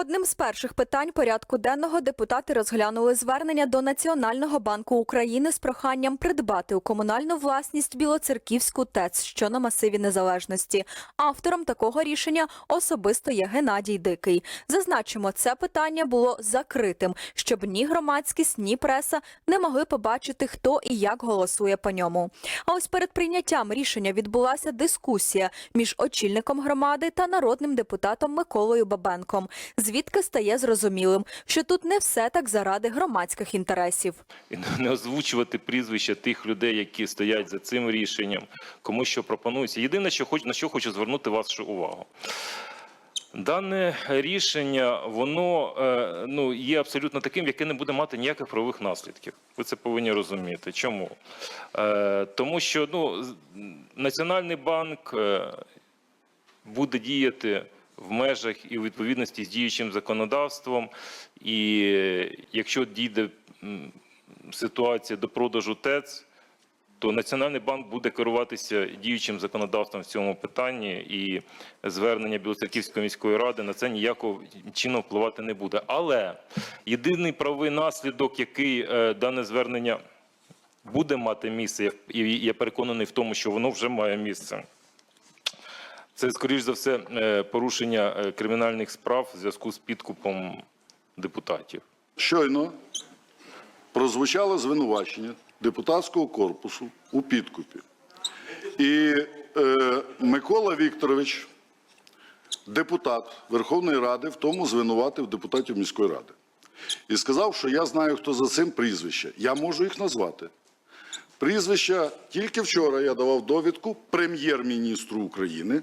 Одним з перших питань порядку денного депутати розглянули звернення до Національного банку України з проханням придбати у комунальну власність Білоцерківську ТЕЦ, що на масиві незалежності. Автором такого рішення особисто є Геннадій Дикий. Зазначимо, це питання було закритим, щоб ні громадськість, ні преса не могли побачити, хто і як голосує по ньому. А ось перед прийняттям рішення відбулася дискусія між очільником громади та народним депутатом Миколою Бабенком. Звідки стає зрозумілим, що тут не все так заради громадських інтересів. і не озвучувати прізвища тих людей, які стоять за цим рішенням, кому що пропонується. Єдине, що хочу, на що хочу звернути вашу увагу. Дане рішення, воно е, ну, є абсолютно таким, яке не буде мати ніяких правових наслідків. Ви це повинні розуміти. Чому? Е, тому що ну, Національний банк е, буде діяти в межах і у відповідності з діючим законодавством. І якщо дійде ситуація до продажу ТЕЦ, то Національний банк буде керуватися діючим законодавством в цьому питанні, і звернення Білоцерківської міської ради на це ніякого чином впливати не буде. Але єдиний правовий наслідок, який е, дане звернення буде мати місце, і я переконаний в тому, що воно вже має місце. Це, скоріш за все, е, порушення е, кримінальних справ в зв'язку з підкупом депутатів. Щойно прозвучало звинувачення депутатського корпусу у підкупі. І е, Микола Вікторович, депутат Верховної Ради, в тому звинуватив депутатів міської ради. І сказав, що я знаю, хто за цим прізвище. Я можу їх назвати. Прізвища тільки вчора я давав довідку прем'єр-міністру України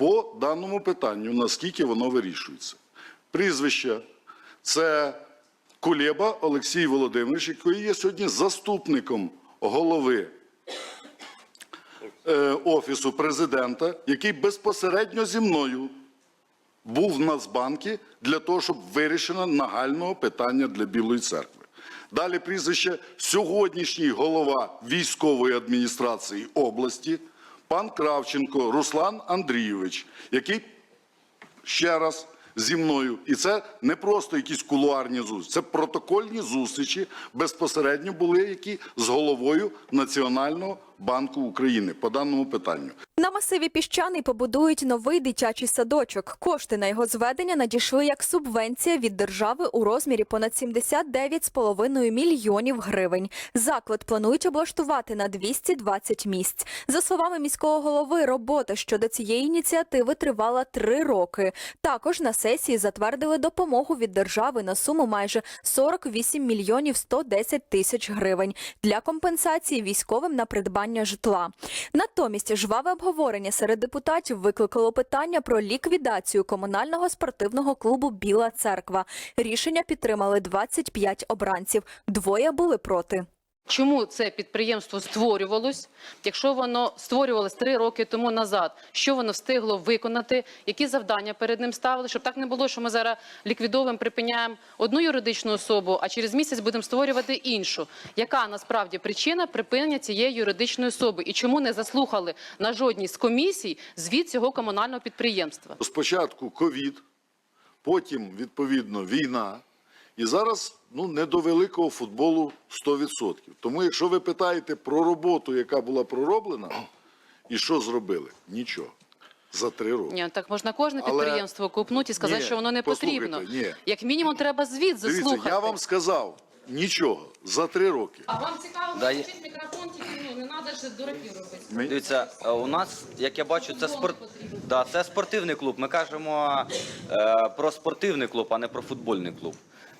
по даному питанню, наскільки воно вирішується. Прізвище це Кулеба Олексій Володимирович, який є сьогодні заступником голови е, Офісу президента, який безпосередньо зі мною був в Нацбанкі для того, щоб вирішено нагального питання для Білої церкви. Далі прізвище сьогоднішній голова військової адміністрації області, пан Кравченко Руслан Андрійович, який ще раз зі мною. І це не просто якісь кулуарні зустрічі, це протокольні зустрічі безпосередньо були які з головою Національного банку України по даному питанню. На масиві піщаний побудують новий дитячий садочок. Кошти на його зведення надійшли як субвенція від держави у розмірі понад 79,5 мільйонів гривень. Заклад планують облаштувати на 220 місць. За словами міського голови, робота щодо цієї ініціативи тривала три роки. Також на сесії затвердили допомогу від держави на суму майже 48 мільйонів 110 тисяч гривень для компенсації військовим на придбання житла. Натомість жваве обговорення серед депутатів викликало питання про ліквідацію комунального спортивного клубу Біла церква. Рішення підтримали 25 обранців. Двоє були проти. Чому це підприємство створювалось? Якщо воно створювалось три роки тому назад, що воно встигло виконати, які завдання перед ним ставили, щоб так не було, що ми зараз ліквідовуємо, припиняємо одну юридичну особу, а через місяць будемо створювати іншу. Яка насправді причина припинення цієї юридичної особи? І чому не заслухали на жодній з комісій звіт цього комунального підприємства? Спочатку ковід, потім, відповідно, війна. І зараз ну, не до великого футболу 100%. Тому, якщо ви питаєте про роботу, яка була пророблена, і що зробили? Нічого. За три роки. Ні, так можна кожне Але- підприємство купнути і сказати, Ні, що воно не потрібно. ні. Як мінімум, треба звіт заслухати. Дивіться, я вам сказав, нічого. За три роки. А вам цікаво Да, включити мікрофон, тільки ну, не треба ж дураків робити. Дивіться, е, у нас, як я бачу, це спорт. Да, це спортивний клуб. Ми кажемо е, про спортивний клуб, а не про футбольний клуб.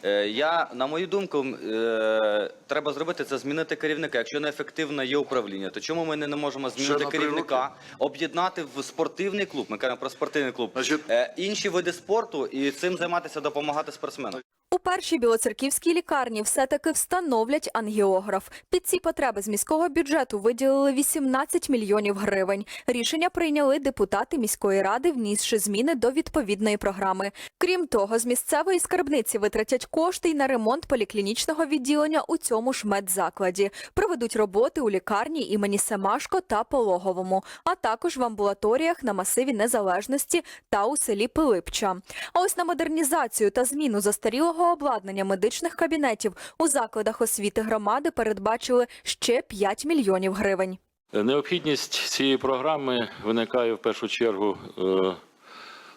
Е, я, на мою думку, е, треба зробити це змінити керівника. Якщо неефективне є управління, то чому ми не, можемо змінити керівника, об'єднати в спортивний клуб? Ми кажемо про спортивний клуб. Значить- Е, інші види спорту і цим займатися, допомагати спортсменам. Першій білоцерківській лікарні все-таки встановлять ангіограф. Під ці потреби з міського бюджету виділили 18 мільйонів гривень. Рішення прийняли депутати міської ради, внісши зміни до відповідної програми. Крім того, з місцевої скарбниці витратять кошти й на ремонт поліклінічного відділення у цьому ж медзакладі. Проведуть роботи у лікарні імені Семашко та Пологовому, а також в амбулаторіях на масиві Незалежності та у селі Пилипча. А ось на модернізацію та зміну застарілого обладнання медичних кабінетів у закладах освіти громади передбачили ще 5 мільйонів гривень. Необхідність цієї програми виникає в першу чергу, е,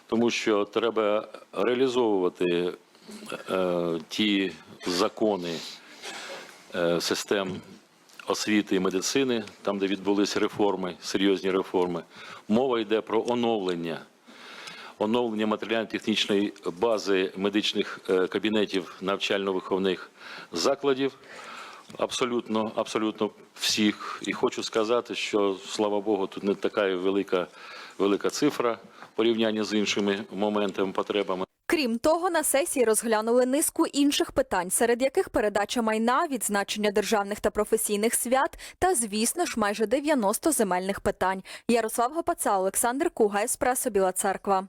тому що треба реалізовувати е, ті закони е, систем освіти і медицини, там, де відбулись реформи, серйозні реформи. Мова йде про оновлення. Оновлення матеріально-технічної бази медичних е, кабінетів навчально-виховних закладів абсолютно, абсолютно всіх. І хочу сказати, що слава Богу, тут не така велика, велика цифра в порівнянні з іншими моментами, потребами. Крім того, на сесії розглянули низку інших питань, серед яких передача майна, відзначення державних та професійних свят та, звісно ж, майже 90 земельних питань. Ярослав Гопаца, Олександр Куга, Еспресо, Біла Церква.